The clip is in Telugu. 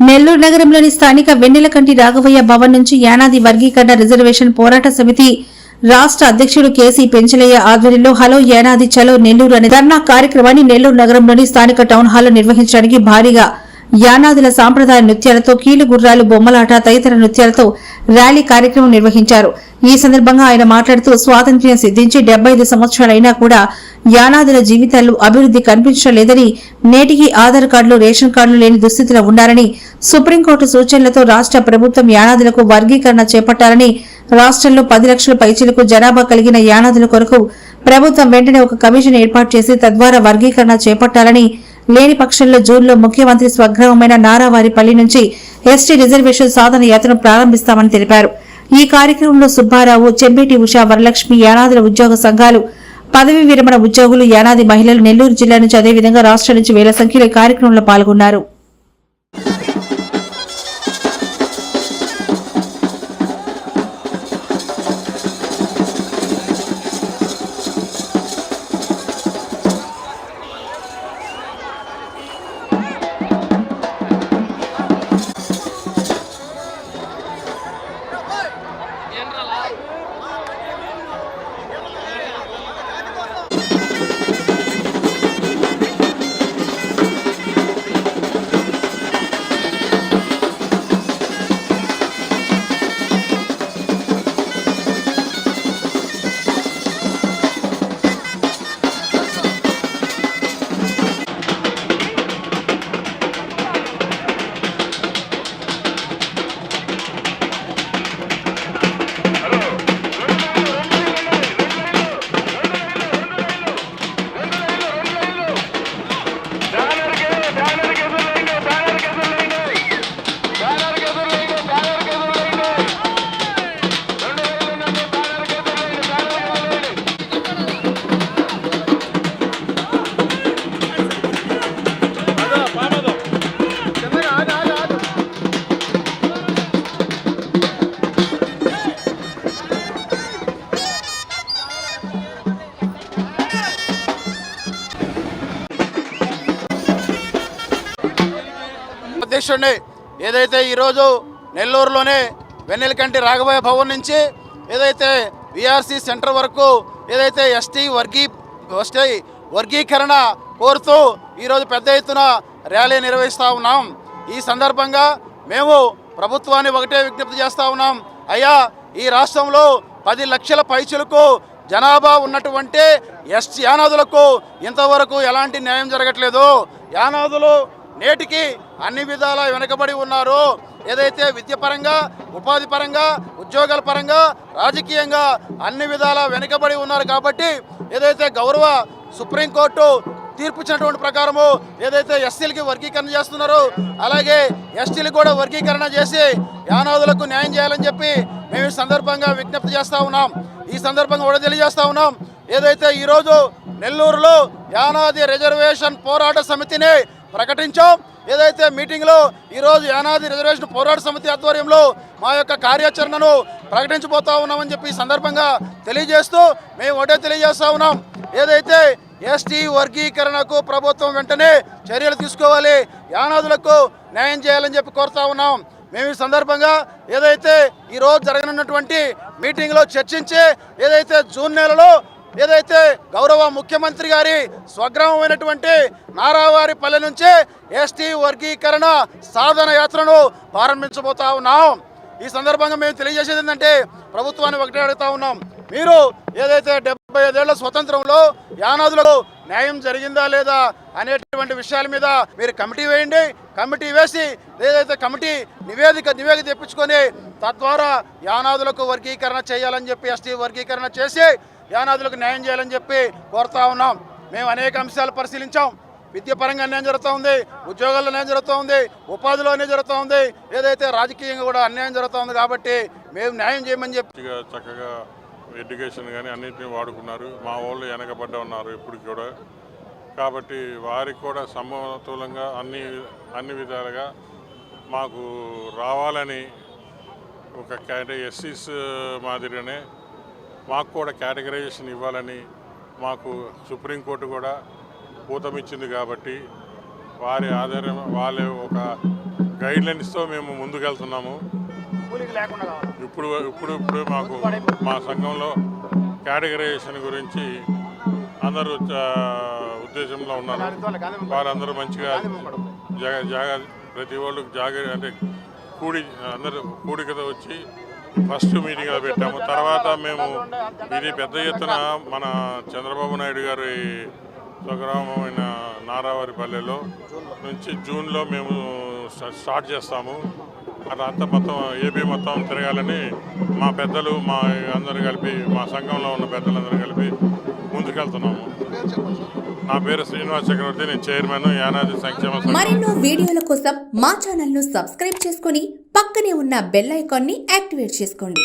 నెల్లూరు నగరంలోని స్థానిక వెన్నెలకంటి రాఘవయ్య భవన్ నుంచి యానాది వర్గీకరణ రిజర్వేషన్ పోరాట సమితి రాష్ట్ర అధ్యక్షుడు కేసీ పెంచలయ్య ఆధ్వర్యంలో హలో యానాది చలో నెల్లూరు అనే ధర్నా కార్యక్రమాన్ని నెల్లూరు నగరంలోని స్థానిక టౌన్ హాల్లో నిర్వహించడానికి భారీగా యానాదుల సాంప్రదాయ నృత్యాలతో కీలు గుర్రాలు బొమ్మలాట తదితర నృత్యాలతో ర్యాలీ కార్యక్రమం నిర్వహించారు. ఈ సందర్భంగా ఆయన మాట్లాడుతూ స్వాతంత్ర్యం సిద్ధించి డెబ్బై ఐదు సంవత్సరాలైనా కూడా యానాదుల జీవితాల్లో అభివృద్ధి కనిపించడం లేదని నేటికి ఆధార్ కార్డులు రేషన్ కార్డులు లేని దుస్థితిలో ఉన్నారని సుప్రీంకోర్టు సూచనలతో రాష్ట్ర ప్రభుత్వం యానాదులకు వర్గీకరణ చేపట్టాలని రాష్ట్రంలో పది లక్షల పైచీలకు జనాభా కలిగిన యానాదుల కొరకు ప్రభుత్వం వెంటనే ఒక కమిషన్ ఏర్పాటు చేసి తద్వారా వర్గీకరణ చేపట్టాలని లేని పక్షంలో జూన్లో ముఖ్యమంత్రి స్వగ్రామమైన నారావారిపల్లి నుంచి ఎస్టీ రిజర్వేషన్ సాధన యాత్రను ప్రారంభిస్తామని తెలిపారు. ఈ కార్యక్రమంలో సుబ్బారావు చెంబేటి ఉషా వరలక్ష్మి యానాదుల ఉద్యోగ సంఘాలు పదవి విరమణ ఉద్యోగులు యానాది మహిళలు నెల్లూరు జిల్లా నుంచి అదేవిధంగా రాష్ట్రం నుంచి వేల సంఖ్యలో కార్యక్రమంలో పాల్గొన్నారు. అధ్యక్షుడిని ఏదైతే ఈరోజు నెల్లూరులోనే వెన్నెలకంటి రాఘవయ్య భవన్ నుంచి ఏదైతే విఆర్సి సెంటర్ వరకు ఏదైతే ఎస్టీ వర్గీ ఎస్టీ వర్గీకరణ కోరుతూ ఈరోజు పెద్ద ఎత్తున ర్యాలీ నిర్వహిస్తూ ఉన్నాం. ఈ సందర్భంగా మేము ప్రభుత్వాన్ని ఒకటే విజ్ఞప్తి చేస్తూ ఉన్నాం. అయ్యా ఈ రాష్ట్రంలో పది లక్షల పైచులకు జనాభా ఉన్నటువంటి ఎస్ యానాదులకు ఇంతవరకు ఎలాంటి న్యాయం జరగట్లేదు. యానాదులు నేటికి అన్ని విధాలా వెనుకబడి ఉన్నారు. ఏదైతే విద్య పరంగా ఉపాధి పరంగా ఉద్యోగాల పరంగా రాజకీయంగా అన్ని విధాలా వెనుకబడి ఉన్నారు కాబట్టి ఏదైతే గౌరవ సుప్రీంకోర్టు తీర్పు ఇచ్చినటువంటి ప్రకారము ఏదైతే ఎస్సీలకి వర్గీకరణ చేస్తున్నారో అలాగే ఎస్టీలకు కూడా వర్గీకరణ చేసి యానాదులకు న్యాయం చేయాలని చెప్పి మేము ఈ సందర్భంగా విజ్ఞప్తి చేస్తా ఉన్నాం. ఈ సందర్భంగా కూడా తెలియజేస్తా ఉన్నాం. ఏదైతే ఈరోజు నెల్లూరులో యానాది రిజర్వేషన్ పోరాట సమితిని ప్రకటించాం ఏదైతే మీటింగ్లో ఈరోజు యానాది రిజర్వేషన్ పోరాట సమితి ఆధ్వర్యంలో మా యొక్క కార్యాచరణను ప్రకటించబోతా ఉన్నామని చెప్పి ఈ సందర్భంగా తెలియజేస్తూ మేము ఒకటే తెలియజేస్తా ఉన్నాం. ఏదైతే ఎస్టీ వర్గీకరణకు ప్రభుత్వం వెంటనే చర్యలు తీసుకోవాలి యానాదులకు న్యాయం చేయాలని చెప్పి కోరుతా ఉన్నాం. మేము ఈ సందర్భంగా ఏదైతే ఈరోజు జరగనున్నటువంటి మీటింగ్లో చర్చించి ఏదైతే జూన్ నెలలో ఏదైతే గౌరవ ముఖ్యమంత్రి గారి స్వగ్రామమైనటువంటి నారావారిపల్లె నుంచి ఎస్టీ వర్గీకరణ సాధన యాత్రను ప్రారంభించబోతా ఉన్నాం. ఈ సందర్భంగా మేము తెలియజేసేది ఏంటంటే ప్రభుత్వాన్ని ఒకటే అడుగుతా ఉన్నాం. మీరు ఏదైతే డెబ్బై ఐదేళ్ళ స్వతంత్రంలో యానాదులకు న్యాయం జరిగిందా లేదా అనేటువంటి విషయాల మీద మీరు కమిటీ వేయండి. కమిటీ వేసి ఏదైతే కమిటీ నివేదిక నివేదిక తెప్పించుకొని తద్వారా యానాదులకు వర్గీకరణ చేయాలని చెప్పి ఎస్టీ వర్గీకరణ చేసి యానాదులకు న్యాయం చేయాలని చెప్పి కోరుతా ఉన్నాం. మేము అనేక అంశాలు పరిశీలించాం. విద్య పరంగా అన్యాయం జరుగుతూ ఉంది ఉద్యోగాల్లో అన్యాయం జరుగుతూ ఉంది ఉపాధిలో అన్యాయం జరుగుతూ ఉంది ఏదైతే రాజకీయంగా కూడా అన్యాయం జరుగుతూ ఉంది కాబట్టి మేము న్యాయం చేయమని చెప్పి చక్కగా ఎడ్యుకేషన్ కానీ అన్నింటినీ వాడుకున్నారు. మా వాళ్ళు వెనకబడ్డ ఉన్నారు ఇప్పటికి కూడా. కాబట్టి వారికి కూడా సమతులంగా అన్ని అన్ని విధాలుగా మాకు రావాలని ఒక కేట ఎస్సీస్ మాదిరిగానే మాకు కూడా కేటగరైజేషన్ ఇవ్వాలని మాకు సుప్రీంకోర్టు కూడా ఊతమిచ్చింది కాబట్టి వారి ఆధారం వాళ్ళే ఒక గైడ్ లైన్స్తో మేము ముందుకెళ్తున్నాము. ఇప్పుడు ఇప్పుడు ఇప్పుడు మాకు మా సంఘంలో కేటగరైజేషన్ గురించి అందరూ ఉద్దేశంలో ఉన్నారు. వారందరూ మంచిగా జాగ జాగ ప్రతి వాళ్ళు జాగ అంటే కూడి అందరూ కూడికతో వచ్చి ఫస్ట్ మీటింగ్ పెట్టాము. తర్వాత మేము ఇది పెద్ద ఎత్తున మన చంద్రబాబు నాయుడు గారి స్వగ్రామమైన నారావారిపల్లెలో నుంచి జూన్లో మేము స్టార్ట్ చేస్తాము. అలా అంతా మొత్తం ఏపీ మొత్తం తిరగాలని మా పెద్దలు మా అందరు కలిపి మా సంఘంలో ఉన్న పెద్దలందరూ కలిపి ముందుకెళ్తున్నాము. నా పేరు శ్రీనివాస్ చక్రవర్తి నేను చైర్మన్ యానాది సంక్షేమ మరెన్నో వీడియోల కోసం మా ఛానల్ను సబ్స్క్రైబ్ చేసుకుని పక్కనే ఉన్న బెల్ ఐకాన్ని యాక్టివేట్ చేసుకోండి.